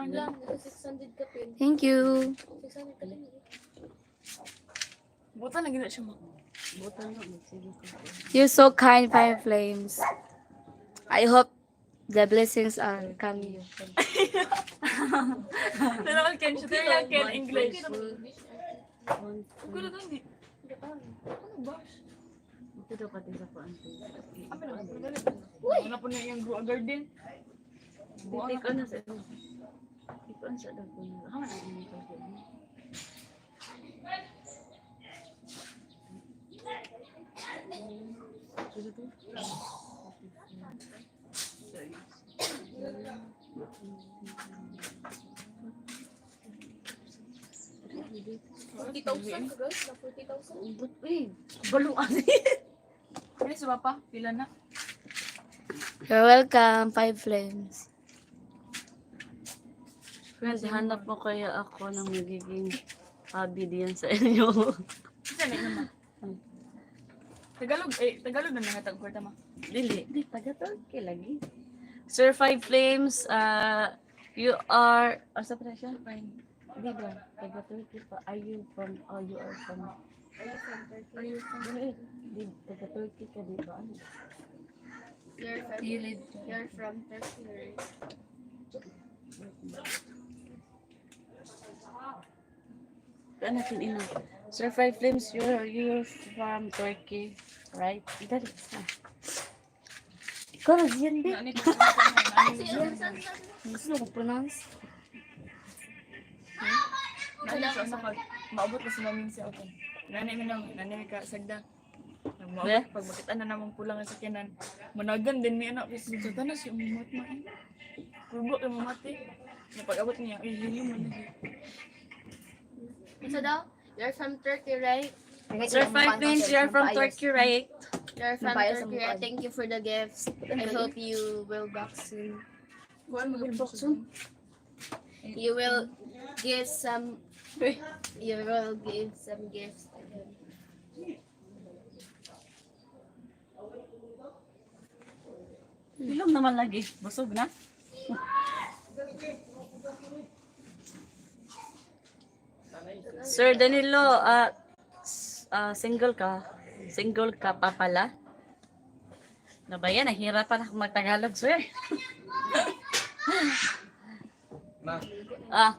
Ang lang, 600 ka pin. Thank you. 600 ka lang. Buta na gina siya mo. Buta na, magsige ka. You're so kind, Fire Flames. I hope the blessings are coming. Pero ang ken siya lang ken English. Ang gulo doon di. Ano ba? Ito daw pati sa paante. Amin na. Ano po na yung Garden? Ko na sa ito. Hindi ko na sa ito. Haman ang ini ko. Forty thousand ka guys, na 40,000. Ubot eh. Baluan Ano sa papa? Pila na? You're welcome, Five Flames. Friends, hanap mo kaya ako ng magiging hobby diyan sa inyo. Na naman. Tagalog, eh, Tagalog na nangatag ko tama. Dili. Di, taga-Turkey lagi. Sir Five Flames, uh, you are, oh, sa presyo? Fine. Di ba? Taga-Turkey pa. Are you from, oh, you are from, Are you from? Dili, di, taga-Turkey ka, di ba? You're from, you're from Turkey, right? Ano natin ina? Sir Five Flames, you're, you're from Turkey, right? Dali, sa. Ikaw na diyan, di. Ano? Ano ito? Gusto ko pronounce? Nani sa sa pag maabot na si namin siya ako. Nani mi nang nani ka sagda. Nang Eh? Maabot pag makita na namang pulang nga sakyanan. Managan din mi anak kasi sa tanas yung mamot mo. Rubo kay mamati. Na pag abot niya, ay hili mo na. Isa daw? You're from Turkey, right? Sir Five Flames, you're from Turkey, right? You're from Napayos ang Turkey, mukha? Thank you for the gifts. I hope you will back soon. Kuan mo bilbok soon? You will give some, you will give some gifts to him. Ilong naman lagi. Busog na. Sir Danilo, ah ah, single ka? Single ka pa pala? Na ba yan? Nahirapan ako magtagalog, sir. Ma, ah,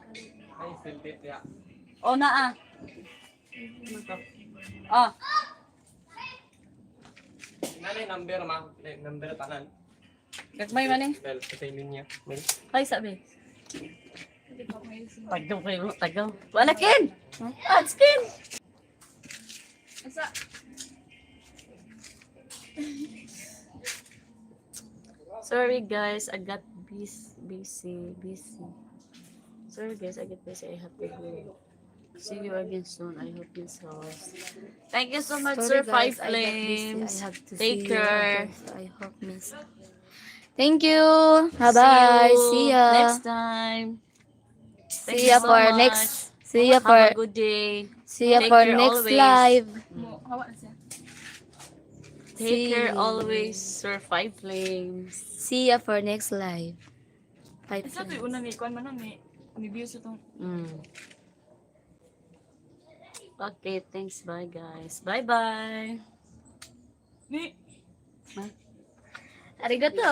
ay silbit ya. o na ah. Ah, Nanay number ma, number tanan. Gagmay man eh. Bel, sa linya. Bel. Ay, sabi. Tagaw kayo, tagaw. Wala kin! Ah, skin! Asa? Sorry guys, I got busy, busy, busy. Sorry guys, I got busy. I have to go. See you again soon. I hope this helps. Thank you so much, Sorry, Sir Five guys, busy. Flames. I have to Take see care. You. I hope miss. Thank you. Bye bye. See, you See ya. next time. Thank See you ya so for much. next. See ya Have for a good day. see ya Take for care next always. live. Take See care you. always, Sir Five Flames. See ya for next live. Five Isa to una ni kuan man no, ni ni views itong Mm. Okay, thanks. Bye, guys. Bye-bye. ni Arigato.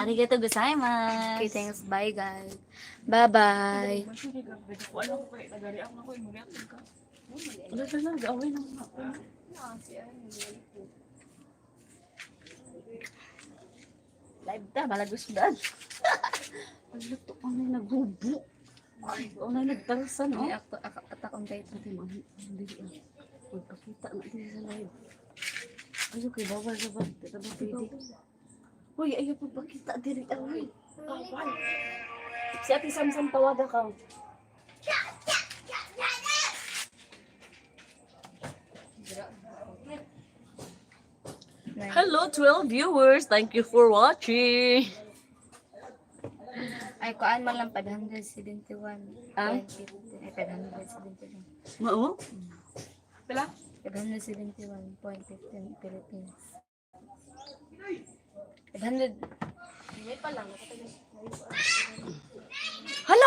Arigato gozaimasu. Okay, thanks. Bye guys. Bye bye. Masuri ka, pwede ko alam ko kay tagari ako na ko yung reaction ka. Wala na lang, gawin na nga. Live ta, malagos daan. Ang luto, ang may nagbubo. Ang may nagtarasan, no? Ay, ako, ako, atakong kayo. Ate, mami, hindi. Magpakita na din sa live. Ayaw kay bawal sa ba? Tata ba pwede? Uy, ayaw pagpakita diri. Ay, Si Ate Samsam tawaga ka. Hello, 12 viewers. Thank you for watching. Ay, kuan man lang 571. Ah? Ay, 571. Mao? Pila? 571.15 Philippines. 500. Hindi pa lang.